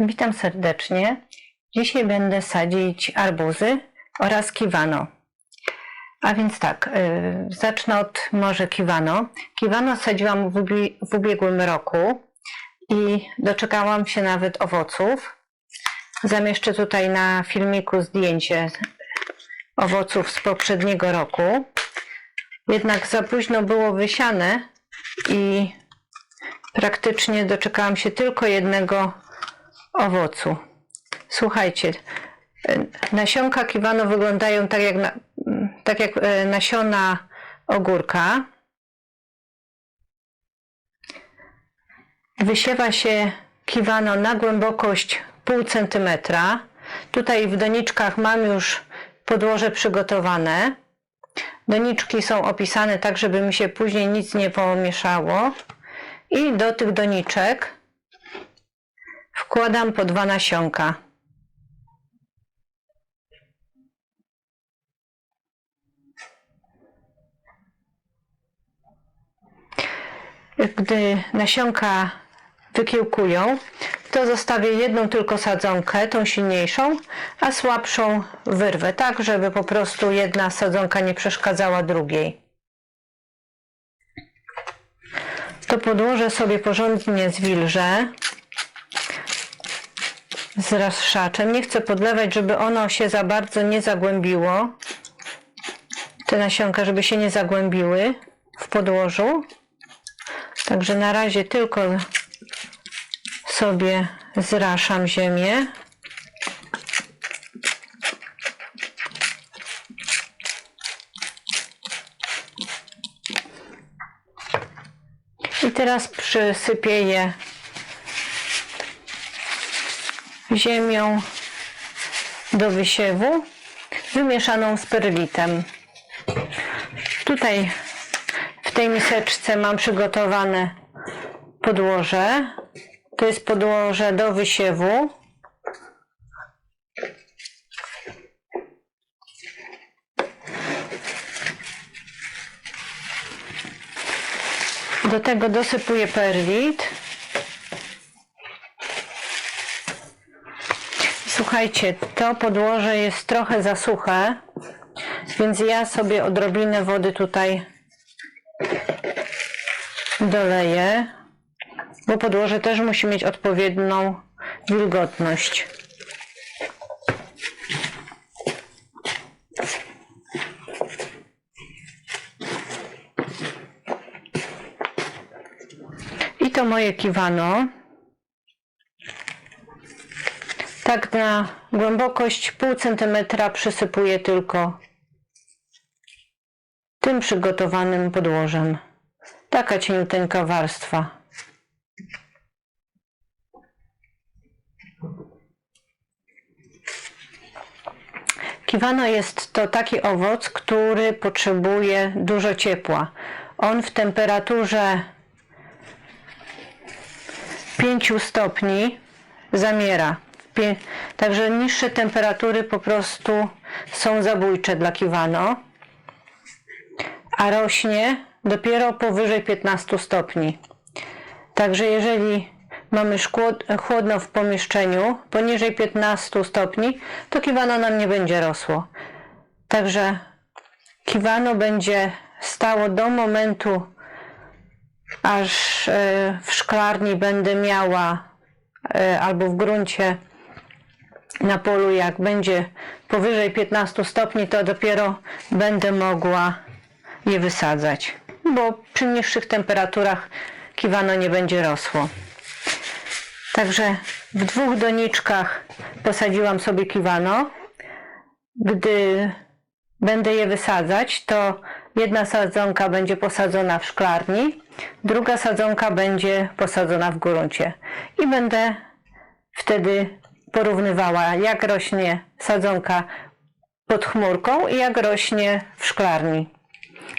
Witam serdecznie. Dzisiaj będę sadzić arbuzy oraz kiwano. A więc tak, y, zacznę od może kiwano. Kiwano sadziłam w, ubie- w ubiegłym roku i doczekałam się nawet owoców. Zamieszczę tutaj na filmiku zdjęcie owoców z poprzedniego roku. Jednak za późno było wysiane i praktycznie doczekałam się tylko jednego owocu. Słuchajcie, e, nasionka kiwano wyglądają tak jak, na, mm, tak jak e, nasiona ogórka. Wysiewa się kiwano na głębokość pół centymetra. Tutaj w doniczkach mam już podłoże przygotowane. Doniczki są opisane tak, żeby mi się później nic nie pomieszało. I do tych doniczek wkładam po dwa nasionka. Gdy nasionka wykiełkują, to zostawię jedną tylko sadzonkę, tą silniejszą, a słabszą wyrwę, tak żeby po prostu jedna sadzonka nie przeszkadzała drugiej. To podłożę sobie porządnie zwilżę z rozszaczem. Nie chcę podlewać, żeby ono się za bardzo nie zagłębiło. Te nasionka, żeby się nie zagłębiły w podłożu. Także na razie tylko sobie zraszam ziemię. I teraz przysypię je ziemią do wysiewu wymieszaną z perlitem. Tutaj w tej miseczce mam przygotowane podłoże. To jest podłoże do wysiewu. Do tego dosypuję perlit. Słuchajcie, to podłoże jest trochę za suche, więc ja sobie odrobinę wody tutaj doleję, bo podłoże też musi mieć odpowiednią wilgotność. I to moje kiwano. Tak na głębokość pół centymetra przysypuję tylko tym przygotowanym podłożem. Taka cieniuteńka warstwa. Kiwano jest to taki owoc, który potrzebuje dużo ciepła. On w temperaturze 5 stopni zamiera. Także niższe temperatury po prostu są zabójcze dla kiwano, a rośnie dopiero powyżej 15 stopni. Także jeżeli mamy chłodno w pomieszczeniu poniżej 15 stopni, to kiwano nam nie będzie rosło. Także kiwano będzie stało do momentu, aż e, w szklarni będę miała e, albo w gruncie na polu, jak będzie powyżej 15 stopni, to dopiero będę mogła je wysadzać, bo przy niższych temperaturach kiwano nie będzie rosło. Także w dwóch doniczkach posadziłam sobie kiwano. Gdy będę je wysadzać, to jedna sadzonka będzie posadzona w szklarni, druga sadzonka będzie posadzona w gruncie. I będę wtedy porównywała, jak rośnie sadzonka pod chmurką i jak rośnie w szklarni.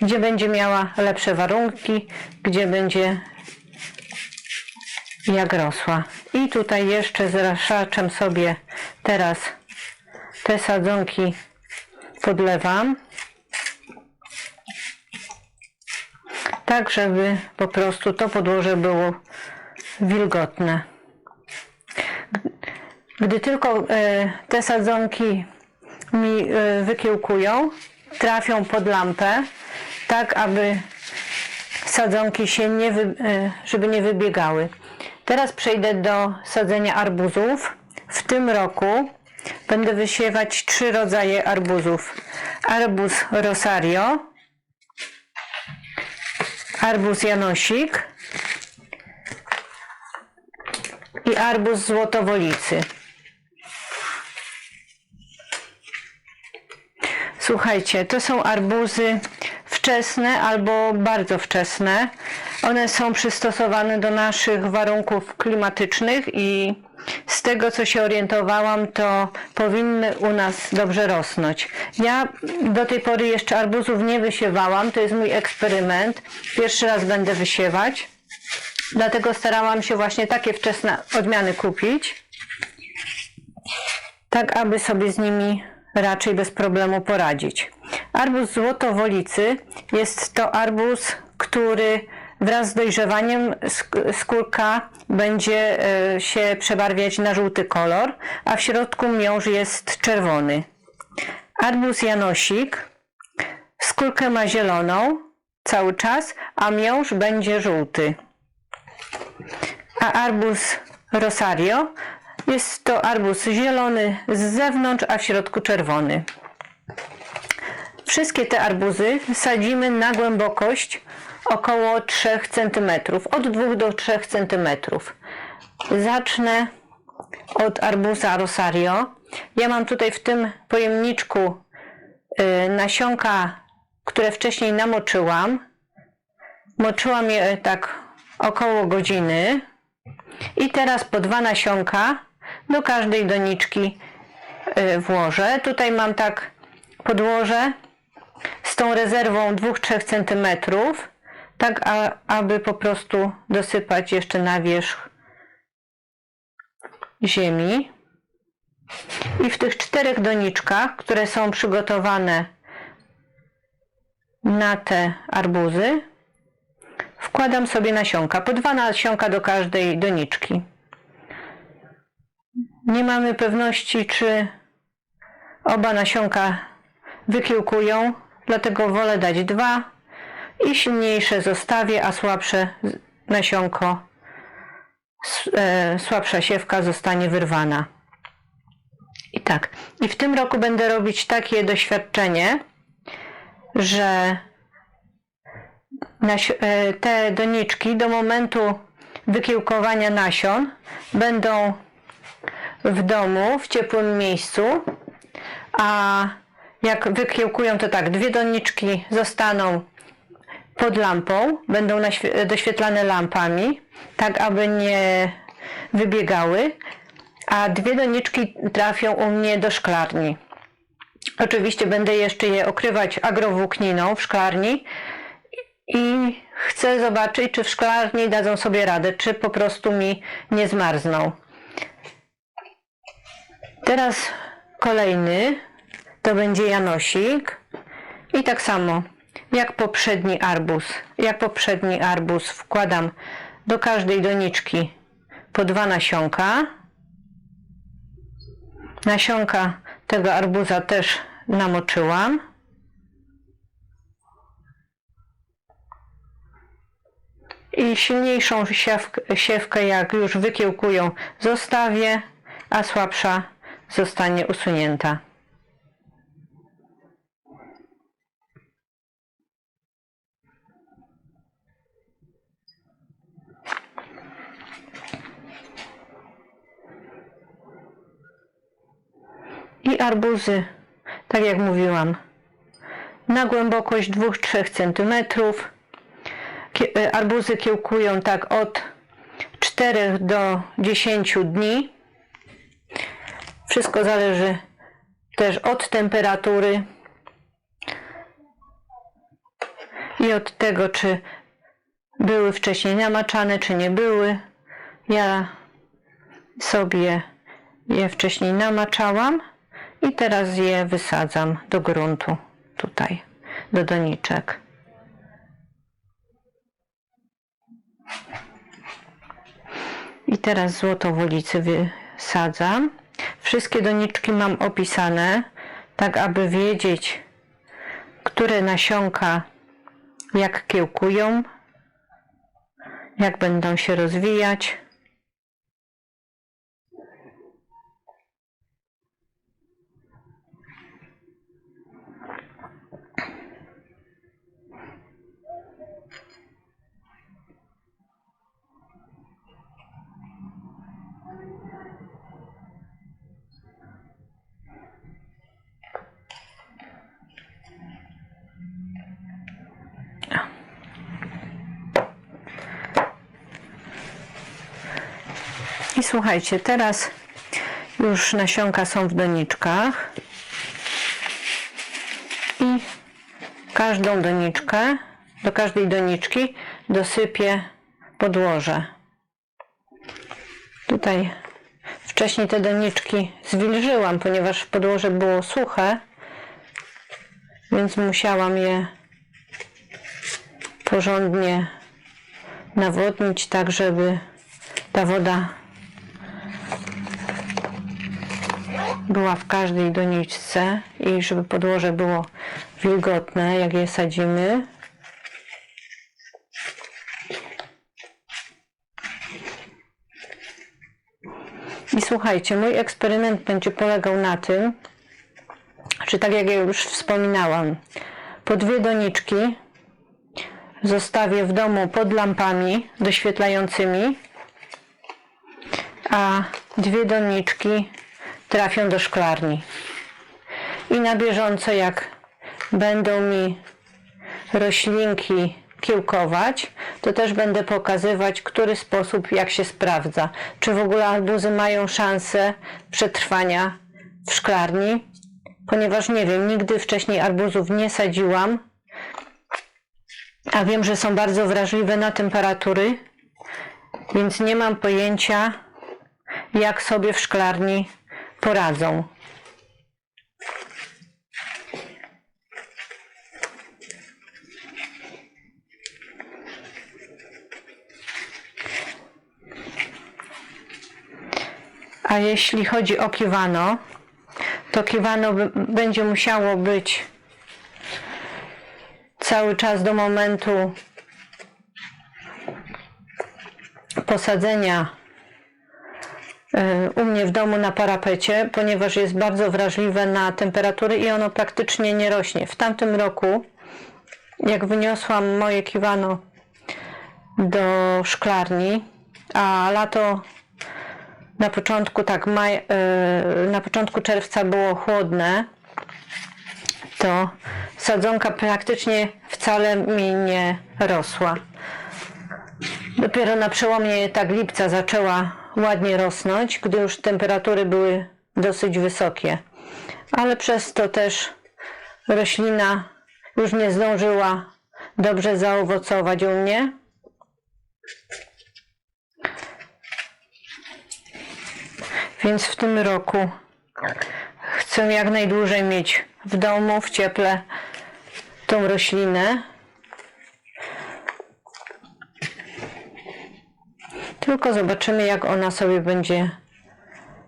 Gdzie będzie miała lepsze warunki, gdzie będzie jak rosła. I tutaj jeszcze z raszaczem sobie teraz te sadzonki podlewam. Tak, żeby po prostu to podłoże było wilgotne. Gdy tylko e, te sadzonki mi e, wykiełkują, trafią pod lampę, tak aby sadzonki się nie, e, żeby nie wybiegały. Teraz przejdę do sadzenia arbuzów. W tym roku będę wysiewać trzy rodzaje arbuzów. Arbuz Rosario, arbuz Janosik i arbuz Złotowolicy. Słuchajcie, to są arbuzy wczesne albo bardzo wczesne. One są przystosowane do naszych warunków klimatycznych i z tego co się orientowałam, to powinny u nas dobrze rosnąć. Ja do tej pory jeszcze arbuzów nie wysiewałam, to jest mój eksperyment. Pierwszy raz będę wysiewać. Dlatego starałam się właśnie takie wczesne odmiany kupić, tak aby sobie z nimi raczej bez problemu poradzić. Arbuz złotowolicy jest to arbuz, który wraz z dojrzewaniem sk- skórka będzie e, się przebarwiać na żółty kolor, a w środku miąższ jest czerwony. Arbuz janosik skórkę ma zieloną cały czas, a miąższ będzie żółty a arbuz Rosario jest to arbuz zielony z zewnątrz, a w środku czerwony. Wszystkie te arbuzy sadzimy na głębokość około 3 cm, od 2 do 3 cm. Zacznę od arbuza Rosario. Ja mam tutaj w tym pojemniczku y, nasionka, które wcześniej namoczyłam. Moczyłam je tak około godziny. I teraz po dwa nasionka do każdej doniczki y, włożę. Tutaj mam tak podłoże z tą rezerwą 2-3 cm, tak a, aby po prostu dosypać jeszcze na wierzch ziemi. I w tych czterech doniczkach, które są przygotowane na te arbuzy, wkładam sobie nasionka, po dwa nasionka do każdej doniczki. Nie mamy pewności, czy oba nasionka wykiełkują, dlatego wolę dać dwa i silniejsze zostawię, a słabsze nasionko, e, słabsza siewka zostanie wyrwana. I tak. I w tym roku będę robić takie doświadczenie, że e, te doniczki do momentu wykiełkowania nasion będą w domu, w ciepłym miejscu, a jak wykiełkują, to tak, dwie doniczki zostaną pod lampą, będą doświetlane lampami, tak aby nie wybiegały, a dwie doniczki trafią u mnie do szklarni. Oczywiście będę jeszcze je okrywać agrowłókniną w szklarni i chcę zobaczyć, czy w szklarni dadzą sobie radę, czy po prostu mi nie zmarzną. Teraz kolejny to będzie Janosik i tak samo jak poprzedni arbuz. Jak poprzedni arbuz wkładam do każdej doniczki po dwa nasionka. Nasionka tego arbuza też namoczyłam. I silniejszą siewkę, siewkę, jak już wykiełkują, zostawię, a słabsza zostanie usunięta. I arbuzy, tak jak mówiłam, na głębokość 2-3 cm. E, Arbuzy kiełkują tak od 4 do 10 dni. Wszystko zależy też od temperatury i od tego, czy były wcześniej namaczane, czy nie były. Ja sobie je wcześniej namaczałam i teraz je wysadzam do gruntu tutaj, do doniczek. I teraz złotowolicy wysadzam Wszystkie doniczki mam opisane, tak aby wiedzieć, które nasionka jak kiełkują, jak będą się rozwijać. Słuchajcie, teraz już nasionka są w doniczkach i każdą doniczkę, do każdej doniczki dosypię podłoże. Tutaj wcześniej te doniczki zwilżyłam, ponieważ podłoże było suche, więc musiałam je porządnie nawodnić tak, żeby ta woda była w każdej doniczce i żeby podłoże było wilgotne, jak je sadzimy. I słuchajcie, mój eksperyment będzie polegał na tym, że tak jak ja już wspominałam, po dwie doniczki zostawię w domu pod lampami doświetlającymi, a dwie doniczki trafią do szklarni. I na bieżąco, jak będą mi roślinki kiełkować, to też będę pokazywać, który sposób jak się sprawdza. Czy w ogóle arbuzy mają szansę przetrwania w szklarni, ponieważ nie wiem, nigdy wcześniej arbuzów nie sadziłam, a wiem, że są bardzo wrażliwe na temperatury, więc nie mam pojęcia, jak sobie w szklarni poradzą. A jeśli chodzi o kiwano, to kiwano będzie musiało być cały czas do momentu posadzenia u mnie w domu na parapecie, ponieważ jest bardzo wrażliwe na temperatury i ono praktycznie nie rośnie. W tamtym roku, jak wyniosłam moje kiwano do szklarni, a lato na początku, tak, maj, y, na początku czerwca było chłodne, to sadzonka praktycznie wcale mi nie rosła. Dopiero na przełomie tak lipca zaczęła ładnie rosnąć, gdy już temperatury były dosyć wysokie. Ale przez to też roślina już nie zdążyła dobrze zaowocować u mnie. Więc w tym roku chcę jak najdłużej mieć w domu, w cieple tą roślinę. Tylko zobaczymy, jak ona sobie będzie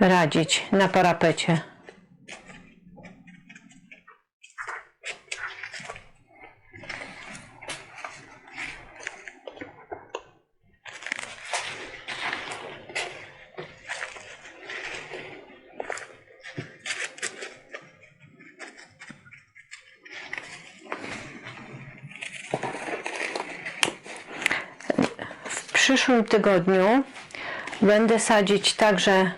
radzić na parapecie. W przyszłym tygodniu będę sadzić także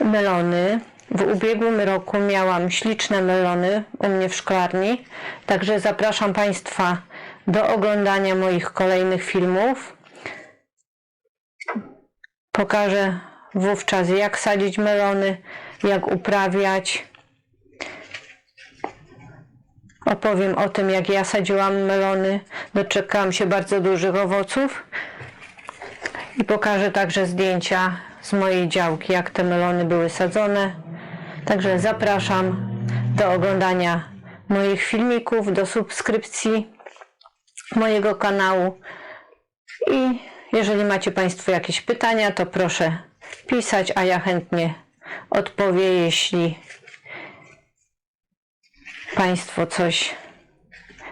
melony. W ubiegłym roku miałam śliczne melony u mnie w szklarni, także zapraszam Państwa do oglądania moich kolejnych filmów. Pokażę wówczas jak sadzić melony, jak uprawiać. Opowiem o tym, jak ja sadziłam melony. Doczekałam się bardzo dużych owoców. I pokażę także zdjęcia z mojej działki, jak te melony były sadzone. Także zapraszam do oglądania moich filmików, do subskrypcji mojego kanału. I jeżeli macie Państwo jakieś pytania, to proszę pisać, a ja chętnie odpowie, jeśli Państwo coś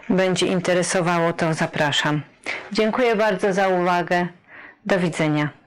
będzie interesowało, to zapraszam. Dziękuję bardzo za uwagę. Do widzenia.